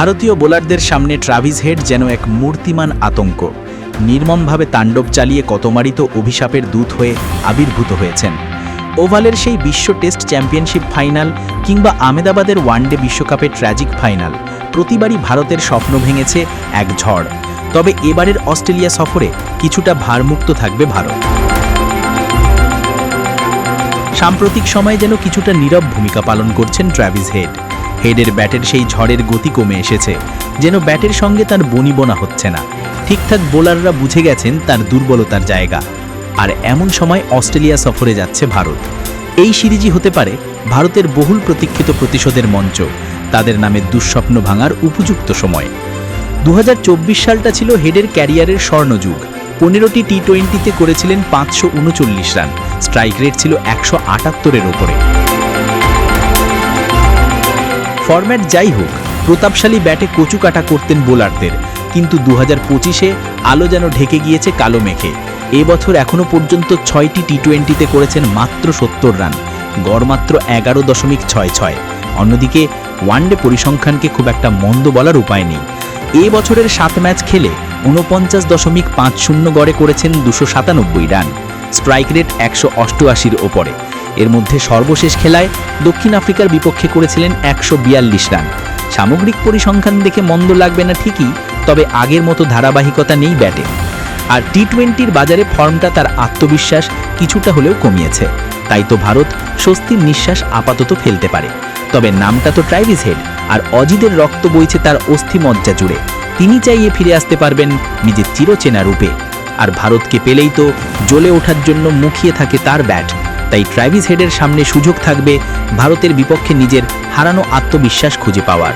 ভারতীয় বোলারদের সামনে ট্রাভিস হেড যেন এক মূর্তিমান আতঙ্ক। নির্মমভাবে তাণ্ডব চালিয়ে কতমারিত অভিশাপের দূত হয়ে আবির্ভূত হয়েছেন। ওভালের সেই বিশ্ব টেস্ট চ্যাম্পিয়নশিপ ফাইনাল কিংবা আমেদাবাদের ওয়ানডে বিশ্বকাপের ট্র্যাজিক ফাইনাল প্রতিবারই ভারতের স্বপ্ন ভেঙেছে এক ঝড়। তবে এবারের অস্ট্রেলিয়া সফরে কিছুটা ভারমুক্ত থাকবে ভারত। সাম্প্রতিক সময়ে যেন কিছুটা নীরব ভূমিকা পালন করছেন ট্র্যাভিস হেড। হেডের ব্যাটের সেই ঝড়ের গতি কমে এসেছে, যেন ব্যাটের সঙ্গে তার বনিবনা হচ্ছে না। ঠিকঠাক বোলাররা বুঝে গেছেন তার দুর্বলতার জায়গা। আর এমন সময় অস্ট্রেলিয়া সফরে যাচ্ছে ভারত। এই সিরিজই হতে পারে ভারতের বহুল প্রতীক্ষিত প্রতিশোধের মঞ্চ, তাদের নামে দুঃস্বপ্ন ভাঙার উপযুক্ত সময়। দু হাজার চব্বিশ সালটা ছিল হেডের ক্যারিয়ারের স্বর্ণযুগ। পনেরোটি টি টোয়েন্টিতে করেছিলেন পাঁচশো উনচল্লিশ রান। স্ট্রাইক রেট ছিল একশো আটাত্তরের ওপরে। ফরম্যাট যাই হোক, প্রতাপশালী ব্যাটে কচু কাটা করতেন বোলারদের। কিন্তু দু হাজার পঁচিশে আলো যেন ঢেকে গিয়েছে কালো মেঘে। এবছর এখনও পর্যন্ত ছয়টি টি টোয়েন্টিতে করেছেন মাত্র সত্তর রান গড় মাত্র এগারো দশমিক ছয় ছয়। অন্যদিকে ওয়ানডে পরিসংখ্যানকে খুব একটা মন্দ বলার উপায় নেই। এ বছরের সাত ম্যাচ খেলে ঊনপঞ্চাশ দশমিক পাঁচ শূন্য গড়ে করেছেন দুশো সাতানব্বই রান। স্ট্রাইক রেট একশো অষ্টআশির ওপরে। এর মধ্যে সর্বশেষ খেলায় দক্ষিণ আফ্রিকার বিপক্ষে করেছিলেন একশো বিয়াল্লিশ রান। সামগ্রিক পরিসংখ্যান দেখে মন্দ লাগবে না ঠিকই, তবে আগের মতো ধারাবাহিকতা নেই ব্যাটে। আর টি টোয়েন্টির বাজারে ফর্মটা তার আত্মবিশ্বাস কিছুটা হলেও কমিয়েছে। তাই তো ভারত স্বস্তির নিঃশ্বাস আপাতত ফেলতে পারে। তবে নামটা তো ট্রাইভিস হেড, আর অজিদের রক্ত বইছে তার অস্থি মজ্জা জুড়ে। তিনি চাইয়ে ফিরে আসতে পারবেন নিজের চিরচেনা রূপে। আর ভারতকে পেলেই তো জ্বলে ওঠার জন্য মুখিয়ে থাকে তার ব্যাট। তাই ট্রাইভিস হেডের সামনে সুযোগ থাকবে ভারতের বিপক্ষে নিজের হারানো আত্মবিশ্বাস খুঁজে পাওয়ার।